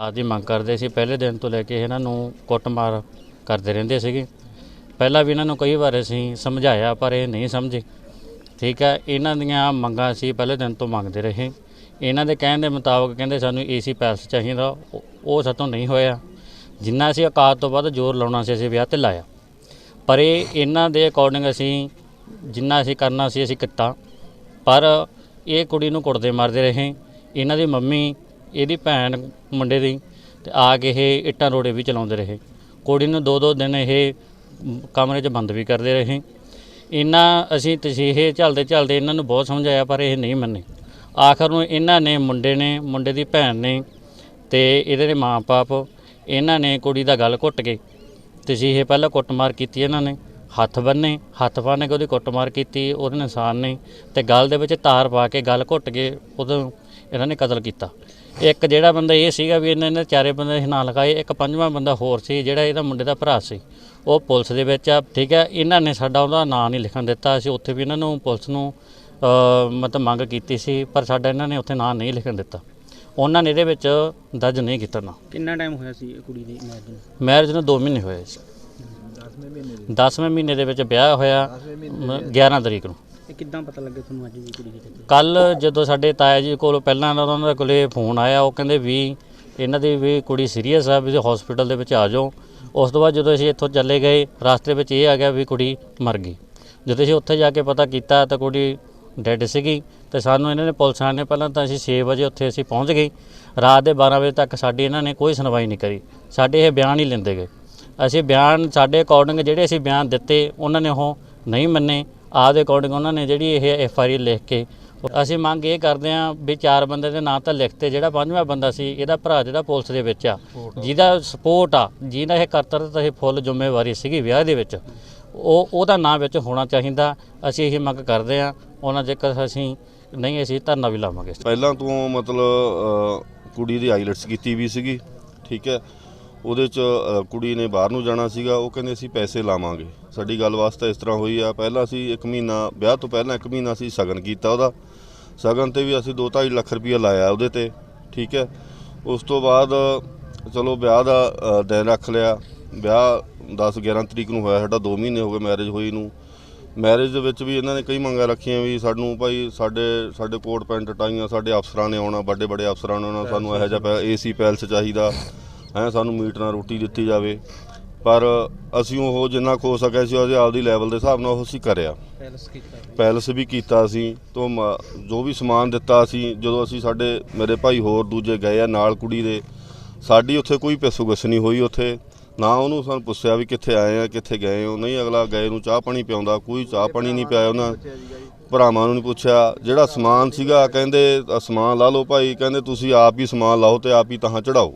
ਆਦੀ ਮੰਗ ਕਰਦੇ ਸੀ। ਪਹਿਲੇ ਦਿਨ ਤੋਂ ਲੈ ਕੇ ਇਹਨਾਂ ਨੂੰ ਕੁੱਟਮਾਰ ਕਰਦੇ ਰਹਿੰਦੇ ਸੀਗੇ। ਪਹਿਲਾਂ ਵੀ ਇਹਨਾਂ ਨੂੰ ਕਈ ਵਾਰ ਅਸੀਂ ਸਮਝਾਇਆ, ਪਰ ਇਹ ਨਹੀਂ ਸਮਝੇ। ਠੀਕ ਹੈ, ਇਹਨਾਂ ਦੀਆਂ ਮੰਗਾਂ ਅਸੀਂ ਪਹਿਲੇ ਦਿਨ ਤੋਂ ਮੰਗਦੇ ਰਹੇ। ਇਹਨਾਂ ਦੇ ਕਹਿਣ ਦੇ ਮੁਤਾਬਕ ਕਹਿੰਦੇ ਸਾਨੂੰ ਏਸੀ ਪੈਲਸ ਚਾਹੀਦਾ, ਉਹ- ਉਹ ਸਾਤੋਂ ਨਹੀਂ ਹੋਇਆ। ਜਿੰਨਾ ਅਸੀਂ ਔਕਾਤ ਤੋਂ ਵੱਧ ਜ਼ੋਰ ਲਾਉਣਾ ਸੀ, ਅਸੀਂ ਵਿਆਹ ਤੇ ਲਾਇਆ। ਪਰ ਇਹ, ਇਹਨਾਂ ਦੇ ਅਕੋਰਡਿੰਗ ਅਸੀਂ ਜਿੰਨਾ ਅਸੀਂ ਕਰਨਾ ਸੀ, ਅਸੀਂ ਕੀਤਾ। ਪਰ ਇਹ ਕੁੜੀ ਨੂੰ ਕੁੱਟਦੇ ਮਾਰਦੇ ਰਹੇ। ਇਹਨਾਂ ਦੀ ਮੰਮੀ ਇਹਦੀ ਭੈਣ ਮੁੰਡੇ ਦੀ ਤੇ ਆ ਕੇ ਇਹ ਇੱਟਾਂ ਰੋੜੇ ਵੀ ਚਲਾਉਂਦੇ ਰਹੇ। ਕੁੜੀ ਨੂੰ ਦੋ ਦੋ ਦਿਨ ਇਹ ਕਮਰੇ 'ਚ ਬੰਦ ਵੀ ਕਰਦੇ ਰਹੇ। ਇਹਨਾਂ ਅਸੀਂ ਤਸੀਹੇ ਝੱਲਦੇ ਝੱਲਦੇ ਇਹਨਾਂ ਨੂੰ ਬਹੁਤ ਸਮਝਾਇਆ, ਪਰ ਇਹ ਨਹੀਂ ਮੰਨੇ। ਆਖਰ ਨੂੰ ਇਹਨਾਂ ਨੇ ਮੁੰਡੇ ਨੇ, ਮੁੰਡੇ ਦੀ ਭੈਣ ਨੇ ਤੇ ਇਹਦੇ ਦੇ ਮਾਂ-ਬਾਪ, ਇਹਨਾਂ ਨੇ ਕੁੜੀ ਦਾ ਗੱਲ ਘੁੱਟ ਕੇ ਤਸੀਹੇ ਪਹਿਲਾਂ ਕੁੱਟਮਾਰ ਕੀਤੀ ਇਹਨਾਂ ਨੇ। ਹੱਥ ਬੰਨੇ, ਹੱਥ ਬੰਨ੍ਹ ਕੇ ਉਹਦੀ ਕੁੱਟਮਾਰ ਕੀਤੀ, ਉਹਦੇ ਨਿਸ਼ਾਨ ਨੇ ਤੇ ਗੱਲ ਦੇ ਵਿੱਚ ਤਾਰ ਪਾ ਕੇ ਗੱਲ ਘੁੱਟ ਕੇ ਉਦੋਂ ਇਹਨਾਂ ਨੇ ਕਤਲ ਕੀਤਾ। ਇੱਕ ਜਿਹੜਾ ਬੰਦਾ ਇਹ ਸੀਗਾ ਵੀ ਇਹਨਾਂ ਨੇ ਚਾਰੇ ਬੰਦੇ ਨਾਂ ਲਿਖਾਏ ਇੱਕ ਪੰਜਵਾਂ ਬੰਦਾ ਹੋਰ ਸੀ ਜਿਹੜਾ ਇਹਦਾ ਮੁੰਡੇ ਦਾ ਭਰਾ ਸੀ। ਉਹ ਪੁਲਿਸ ਦੇ ਵਿੱਚ ਆ ਠੀਕ ਹੈ ਇਹਨਾਂ ਨੇ ਸਾਡਾ ਉਹਦਾ ਨਾਂ ਨਹੀਂ ਲਿਖਣ ਦਿੱਤਾ। ਅਸੀਂ ਉੱਥੇ ਵੀ ਇਹਨਾਂ ਨੂੰ ਪੁਲਿਸ ਨੂੰ ਮਤਲਬ ਮੰਗ ਕੀਤੀ ਸੀ ਪਰ ਸਾਡਾ ਇਹਨਾਂ ਨੇ ਉੱਥੇ ਨਾਂ ਨਹੀਂ ਲਿਖਣ ਦਿੱਤਾ। ਉਹਨਾਂ ਨੇ ਇਹਦੇ ਵਿੱਚ ਦਰਜ ਨਹੀਂ ਕੀਤਾ ਨਾ। ਕਿੰਨਾ ਟਾਈਮ ਹੋਇਆ ਸੀ ਇਹ ਕੁੜੀ ਦੀ ਮੈਰਿਜ ਨੂੰ? ਮੈਰਿਜ ਨੂੰ 2 ਮਹੀਨੇ ਹੋਏ ਸੀ। 10ਵੇਂ ਮਹੀਨੇ ਦੇ ਵਿੱਚ ਵਿਆਹ ਹੋਇਆ ਮ- 11 ਤਰੀਕ ਨੂੰ। ਇਹ ਕਿੱਦਾਂ ਪਤਾ ਲੱਗਿਆ ਤੁਹਾਨੂੰ ਅੱਜ ਵੀ ਕੁੜੀ ਦੀ ਡੈਥ ਕੱਲ ਜਦੋਂ ਸਾਡੇ ਤਾਇਆ ਜੀ ਕੋਲ ਪਹਿਲਾਂ ਉਹਨਾਂ ਦੇ ਕੋਲੇ ਫੋਨ ਆਇਆ, ਉਹ ਕਹਿੰਦੇ ਵੀ ਇਹਨਾਂ ਦੀ ਵੀ ਕੁੜੀ ਸੀਰੀਅਸ ਆ, ਵੀ ਹਸਪੀਟਲ ਦੇ ਵਿੱਚ ਆ ਜਾਓ। ਉਸ ਤੋਂ ਬਾਅਦ ਜਦੋਂ ਅਸੀਂ ਇੱਥੋਂ ਚੱਲੇ ਗਏ, ਰਸਤੇ ਵਿੱਚ ਇਹ ਆ ਗਿਆ ਵੀ ਕੁੜੀ ਮਰ ਗਈ। ਜਦੋਂ ਅਸੀਂ ਉੱਥੇ ਜਾ ਕੇ ਪਤਾ ਕੀਤਾ ਤਾਂ ਕੁੜੀ ਡੈੱਡ ਸੀਗੀ ਤੇ ਸਾਨੂੰ ਇਹਨਾਂ ਨੇ ਪੁਲਿਸਾਂ ਨੇ ਪਹਿਲਾਂ ਤਾਂ ਅਸੀਂ 6 ਵਜੇ ਉੱਥੇ ਅਸੀਂ ਪਹੁੰਚ ਗਏ। ਰਾਤ ਦੇ 12 ਵਜੇ ਤੱਕ ਸਾਡੀ ਇਹਨਾਂ ਨੇ ਕੋਈ ਸੁਣਵਾਈ ਨਹੀਂ ਕਰੀ। ਸਾਡੇ ਇਹ ਬਿਆਨ ਹੀ ਲੈਂਦੇ ਗਏ। ਅਸੀਂ ਬਿਆਨ, ਸਾਡੇ ਅਕੋਰਡਿੰਗ ਜਿਹੜੇ ਅਸੀਂ ਬਿਆਨ ਦਿੱਤੇ, ਉਹਨਾਂ ਨੇ ਉਹ ਨਹੀਂ ਮੰਨੇ। ਆਪਦੇ ਅਕੋਰਡਿੰਗ ਉਹਨਾਂ ਨੇ ਜਿਹੜੀ ਇਹ ਐਫ ਆਈ ਲਿਖ ਕੇ ਅਸੀਂ ਮੰਗ ਇਹ ਕਰਦੇ ਹਾਂ ਵੀ ਚਾਰ ਬੰਦੇ ਦੇ ਨਾਂ ਤਾਂ ਲਿਖਤੇ ਜਿਹੜਾ ਪੰਜਵਾਂ ਬੰਦਾ ਸੀ ਇਹਦਾ ਭਰਾ ਜਿਹੜਾ ਪੁਲਿਸ ਦੇ ਵਿੱਚ ਆ ਜਿਹਦਾ ਸਪੋਰਟ ਆ ਜਿਹਦਾ ਇਹ ਕਰਤਰ ਤੇ ਇਹ ਫੁੱਲ ਜ਼ਿੰਮੇਵਾਰੀ ਸੀਗੀ ਵਿਆਹ ਦੇ ਵਿੱਚ ਉਹ ਉਹਦਾ ਨਾਂ ਵਿੱਚ ਹੋਣਾ ਚਾਹੀਦਾ ਅਸੀਂ ਇਹ ਮੰਗ ਕਰਦੇ ਹਾਂ ਉਹਨਾਂ ਜੇਕਰ ਅਸੀਂ ਨਹੀਂ ਅਸੀਂ ਧਰਨਾ ਵੀ ਲਾਵਾਂਗੇ। ਪਹਿਲਾਂ ਤੋਂ ਮਤਲਬ ਕੁੜੀ ਦੀ ਆਈਲੈਟਸ ਕੀਤੀ ਵੀ ਸੀਗੀ ਠੀਕ ਹੈ ਉਹਦੇ ਚ ਕੁੜੀ ਨੇ ਬਾਹਰ ਨੂੰ ਜਾਣਾ ਸੀਗਾ, ਉਹ ਕਹਿੰਦੇ ਅਸੀਂ ਪੈਸੇ ਲਾਵਾਂਗੇ। ਸਾਡੀ ਗੱਲ ਵਾਸਤੇ ਇਸ ਤਰ੍ਹਾਂ ਹੋਈ ਆ। ਪਹਿਲਾਂ ਅਸੀਂ 1 ਮਹੀਨਾ, ਵਿਆਹ ਤੋਂ ਪਹਿਲਾਂ 1 ਮਹੀਨਾ ਅਸੀਂ ਸਗਨ ਕੀਤਾ ਉਹਦਾ। ਸਗਨ ਤੇ ਵੀ ਅਸੀਂ 2.5 ਲੱਖ ਰੁਪਈਆ ਲਾਇਆ ਉਹਦੇ ਤੇ, ਠੀਕ ਹੈ। ਉਸ ਤੋਂ ਬਾਅਦ, ਚਲੋ ਵਿਆਹ ਦਾ ਦਿਨ ਰੱਖ ਲਿਆ। ਵਿਆਹ 10 11 ਤਰੀਕ ਨੂੰ ਹੋਇਆ ਸਾਡਾ 2 ਮਹੀਨੇ ਹੋ ਗਏ ਮੈਰਿਜ ਹੋਈ ਨੂੰ। ਮੈਰਿਜ ਦੇ ਵਿੱਚ ਵੀ ਇਹਨਾਂ ਨੇ ਕਈ ਮੰਗਾਂ ਰੱਖੀਆਂ ਵੀ ਸਾਨੂੰ ਭਾਈ ਸਾਡੇ ਸਾਡੇ ਕੋਟ ਪੈਂਟ ਟਾਈਆਂ, ਸਾਡੇ ਅਫਸਰਾਂ ਨੇ ਆਉਣਾ ਵੱਡੇ ਵੱਡੇ ਅਫਸਰਾਂ ਨੇ ਆਉਣਾ, ਸਾਨੂੰ ਇਹੋ ਜਿਹਾ ਏਸੀ ਪੈਲਸ ਚਾਹੀਦਾ। ਹੈ ਸਾਨੂੰ ਮੀਟ ਨਾਲ ਰੋਟੀ ਦਿੱਤੀ ਜਾਵੇ। ਪਰ ਅਸੀਂ ਉਹ ਜਿੰਨਾ ਕੁ ਹੋ ਸਕਿਆ ਸੀ ਉਹਦੇ ਆਪਦੀ ਲੈਵਲ ਦੇ ਹਿਸਾਬ ਨਾਲ ਉਹ ਅਸੀਂ ਕਰਿਆ। ਪੈਲਸ ਕੀਤਾ ਪੈਲਸ ਵੀ ਕੀਤਾ ਅਸੀਂ ਤੋਂ ਮ- ਜੋ ਵੀ ਸਮਾਨ ਦਿੱਤਾ ਅਸੀਂ ਜਦੋਂ ਅਸੀਂ ਸਾਡੇ ਮੇਰੇ ਭਾਈ ਹੋਰ ਦੂਜੇ ਗਏ ਆ ਨਾਲ ਕੁੜੀ ਦੇ ਸਾਡੀ ਉੱਥੇ ਕੋਈ ਪੈਸੂਗਸ ਨਹੀਂ ਹੋਈ ਉੱਥੇ। ਨਾ ਉਹਨੂੰ ਸਾਨੂੰ ਪੁੱਛਿਆ ਵੀ ਕਿੱਥੇ ਆਏ ਆ ਕਿੱਥੇ ਗਏ ਹੋ। ਨਹੀਂ ਅਗਲਾ ਗਏ ਨੂੰ ਚਾਹ ਪਾਣੀ ਪਿਆਉਂਦਾ ਕੋਈ ਚਾਹ ਪਾਣੀ ਨਹੀਂ ਪਿਆਇਆ ਉਹਨਾਂ ਭਰਾਵਾਂ ਨੂੰ ਨਹੀਂ ਪੁੱਛਿਆ ਜਿਹੜਾ ਸਮਾਨ ਸੀਗਾ ਕਹਿੰਦੇ ਅ, ਸਮਾਨ ਲਾ ਲਓ ਭਾਈ ਕਹਿੰਦੇ ਤੁਸੀਂ ਆਪ ਹੀ ਸਮਾਨ ਲਾਓ ਤੇ ਆਪ ਹੀ ਤਾਂ ਚੜਾਓ।